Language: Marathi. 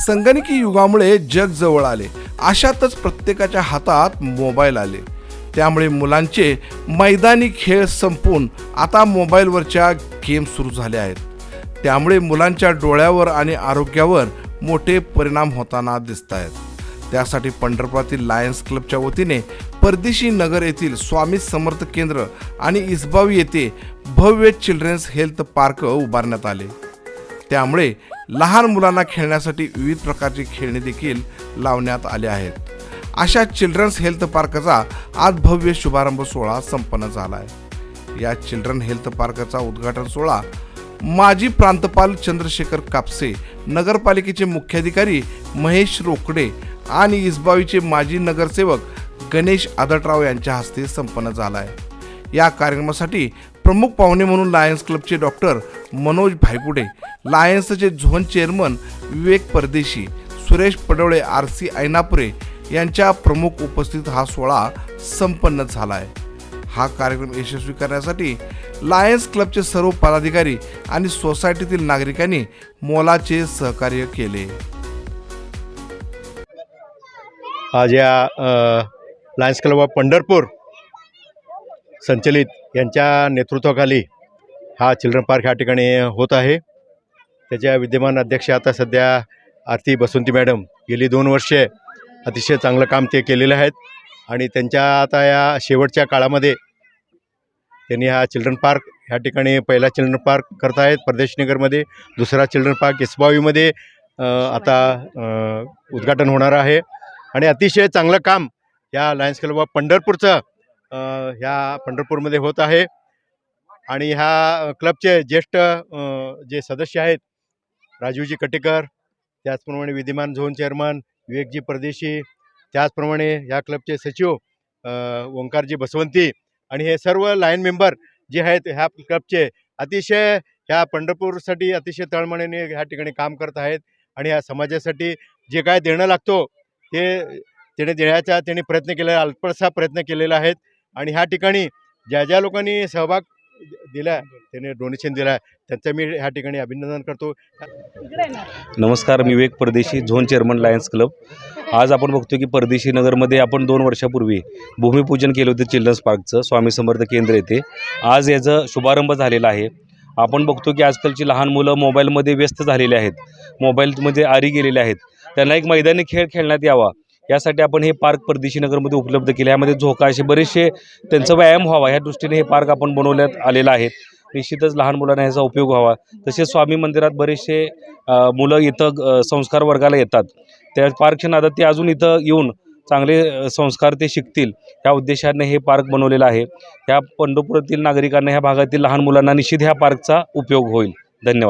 संगणकी युगामुळे जग जवळ आले. अशातच प्रत्येकाच्या हातात मोबाईल आले. त्यामुळे मुलांचे मैदानी खेळ संपून आता मोबाईलवरच्या गेम सुरू झाले आहेत. त्यामुळे मुलांच्या डोळ्यावर आणि आरोग्यावर मोठे परिणाम होताना दिसत आहेत. त्यासाठी पंढरपुरातील लायन्स क्लबच्या वतीने परदेशी नगर येथील स्वामी समर्थ केंद्र आणि इसबावी येथे भव्य चिल्ड्रन्स हेल्थ पार्क उभारण्यात आले. त्यामुळे लहान मुलांना खेळण्यासाठी विविध प्रकारची खेळणी देखील लावण्यात आले आहेत. अशा चिल्ड्रन्स हेल्थ पार्कचा आज भव्य शुभारंभ सोहळा संपन्न झाला आहे या चिल्ड्रन हेल्थ पार्कचा उद्घाटन सोहळा माजी प्रांतपाल चंद्रशेखर कापसे नगरपालिकेचे मुख्याधिकारी महेश रोकडे आणि इसबावीचे माजी नगरसेवक गणेश आदटराव यांच्या हस्ते संपन्न झाला आहे या कार्यक्रमासाठी प्रमुख पाहुणे म्हणून लायन्स क्लबचे doctor Manoj Bhaygude लायन्सचे zone chairman Vivek Pardeshi Suresh Padwale R C Ainapure यांच्या प्रमुख उपस्थित हा सोहळा संपन्न झाला आहे हा कार्यक्रम यशस्वी करण्यासाठी लायन्स क्लबचे सर्व पदाधिकारी आणि सोसायटीतील नागरिकांनी मोलाचे सहकार्य केले. आज या लायन्स क्लब ऑफ पंढरपूर संचलित यांच्या नेतृत्वाखाली हा चिल्ड्रन पार्क ह्या ठिकाणी होत आहे. त्याच्या विद्यमान अध्यक्ष आता सध्या आरती बसवंती मॅडम. गेली दोन वर्षे अतिशय चांगलं काम ते केलेलं आहेत. आणि त्यांच्या आता या शेवटच्या काळामध्ये त्यांनी हा चिल्ड्रन पार्क ह्या ठिकाणी पहिला चिल्ड्रन पार्क करत आहेत. परदेशनगरमध्ये दुसरा चिल्ड्रन पार्क इस्बावीमध्ये आता उद्घाटन होणार आहे. आणि अतिशय चांगलं काम या लायन्स क्लब ऑफ पंढरपूरचं ह्या पंढरपूरमध्ये होत आहे. आणि ह्या क्लबचे ज्येष्ठ जे सदस्य आहेत राजीवजी कटेकर त्याचप्रमाणे विद्यमान झोन चेअरमन विवेकजी परदेशी त्याचप्रमाणे या क्लबचे सचिव ओंकारजी बसवंती आणि हे सर्व लाईन मेंबर जे आहेत ह्या क्लबचे अतिशय ह्या पंढरपूरसाठी अतिशय तळमळीने ह्या ठिकाणी काम करत आहेत आणि ह्या समाजासाठी जे काय देणं लागतो ते त्याने देण्याचा त्यांनी प्रयत्न केलेला अल्पसा प्रयत्न केलेला आहेत. आणि ह्या ठिकाणी ज्या ज्या लोकांनी सहभाग दिला त्याने डोनेशन दिला आहे त्यांचं मी ह्या ठिकाणी अभिनंदन करतो. नमस्कार मी विवेक परदेशी झोन चेअरमन लायन्स क्लब. आज आपण बघतो की परदेशी नगरमध्ये आपण दोन वर्षापूर्वी भूमिपूजन केलं होतं चिल्ड्रन्स पार्कचं. स्वामी समर्थ केंद्र येथे. आज याचं शुभारंभ झालेला आहे. आपण बघतो की आजकालची लहान मुलं मोबाईलमध्ये व्यस्त झालेले आहेत. मोबाईलमध्ये आरी गेलेले आहेत. त्यांना एक मैदानी खेळ खेळण्यात यावा. यासाठी आपण हे पार्क परदेशी नगरमध्ये उपलब्ध केले. यामध्ये झोका असे बरेचसे त्यांचा व्यायाम व्हावा. ह्या दृष्टीने हे पार्क आपण बनवण्यात आलेलं आहे. निश्चितच लहान मुलांना ह्याचा उपयोग व्हावा. तसेच स्वामी मंदिरात बरेचसे मुलं इथं संस्कार वर्गाला येतात. त्या पार्कच्या नादात ते अजून इथं येऊन चांगले संस्कार ते शिकतील. ह्या उद्देशाने हे पार्क बनवलेलं आहे. ह्या पंढरपुरातील नागरिकांना ह्या भागातील लहान मुलांना निश्चित ह्या पार्कचा उपयोग होईल. धन्यवाद.